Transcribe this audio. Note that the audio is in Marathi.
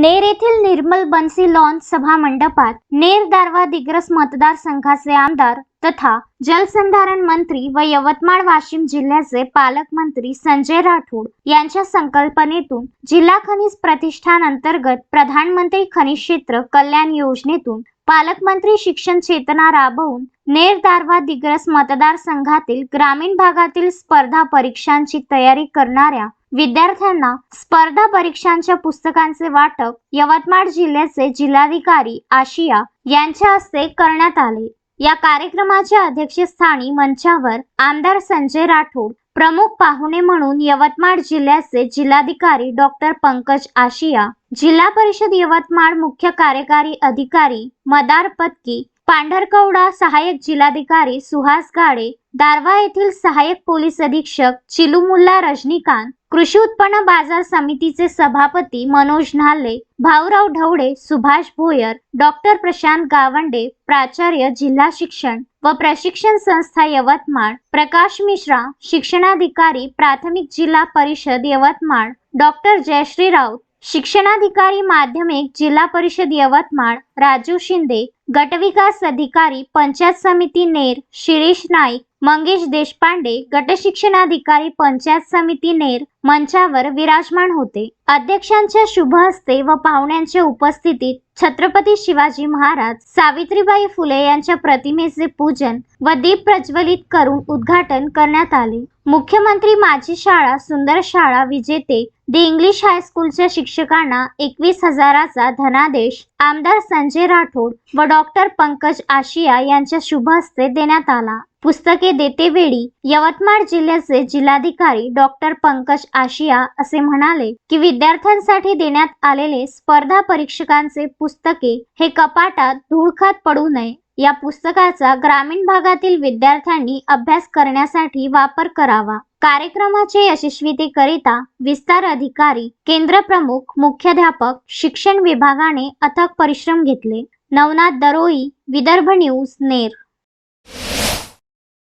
नेर येथील निर्मल बनसी लॉन सभा मंडपात नेर दारवा दिग्रस मतदारसंघाचे आमदार तथा जलसंधारण मंत्री व यवतमाळ वाशिम जिल्ह्याचे पालकमंत्री संजय राठोड यांच्या संकल्पनेतून जिल्हा खनिज प्रतिष्ठान अंतर्गत प्रधानमंत्री खनिज क्षेत्र कल्याण योजनेतून पालकमंत्री शिक्षण चेतना राबवून नेर दारवा दिग्रस मतदारसंघातील ग्रामीण भागातील स्पर्धा परीक्षांची तयारी करणाऱ्या विद्यार्थ्यांना स्पर्धा परीक्षांच्या पुस्तकांचे वाटप यवतमाळ जिल्ह्याचे जिल्हाधिकारी आशिया यांच्या हस्ते करण्यात आले. या कार्यक्रमाच्या अध्यक्षस्थानी मंचावर आमदार संजय राठोड प्रमुख पाहुणे म्हणून यवतमाळ जिल्ह्याचे जिल्हाधिकारी डॉक्टर पंकज आशिया जिल्हा परिषद यवतमाळ मुख्य कार्यकारी अधिकारी मदार पत्की पांढरकवडा सहाय्यक जिल्हाधिकारी सुहास गाडे दारवा येथील सहाय्यक पोलीस अधीक्षक चिलुमुल्ला रजनीकांत कृषी उत्पन्न बाजार समितीचे सभापती मनोज नाले भाऊराव ढवडे सुभाष भोयर डॉक्टर प्रशांत गावंडे प्राचार्य जिल्हा शिक्षण व प्रशिक्षण संस्था यवतमाळ प्रकाश मिश्रा शिक्षणाधिकारी प्राथमिक जिल्हा परिषद यवतमाळ डॉक्टर जयश्री राऊत शिक्षणाधिकारी माध्यमिक जिल्हा परिषद यवतमाळ राजू शिंदे गटविकास अधिकारी पंचायत समिती नेर शिरीष नाईक मंगेश देशपांडे गट शिक्षणाधिकारी पंचायत समिती नेर मंचावर विराजमान होते. अध्यक्षांच्या शुभ हस्ते व पाहुण्यांच्या उपस्थितीत छत्रपती शिवाजी महाराज सावित्रीबाई फुले यांच्या प्रतिमेचे पूजन व दीप प्रज्वलित करून उद्घाटन करण्यात आले. मुख्यमंत्री माझी शाळा सुंदर शाळा विजेते दी इंग्लिश हायस्कूलच्या शिक्षकांना एकवीस हजाराचा धनादेश आमदार संजय राठोड व डॉक्टर पंकज आशिया यांच्या शुभ हस्ते देण्यात आला. पुस्तके देतेवेळी यवतमाळ जिल्ह्याचे जिल्हाधिकारी डॉक्टर पंकज आशिया असे म्हणाले की विद्यार्थ्यांसाठी देण्यात आलेले स्पर्धा परीक्षकांचे पुस्तके हे कपाटात धूळखात पडू नये. या पुस्तकाचा ग्रामीण भागातील विद्यार्थ्यांनी अभ्यास करण्यासाठी वापर करावा. कार्यक्रमाचे यशस्वीतेकरिता विस्तार अधिकारी केंद्र प्रमुख मुख्याध्यापक शिक्षण विभागाने अथक परिश्रम घेतले. नवनाथ दरोई विदर्भ न्यूज नेर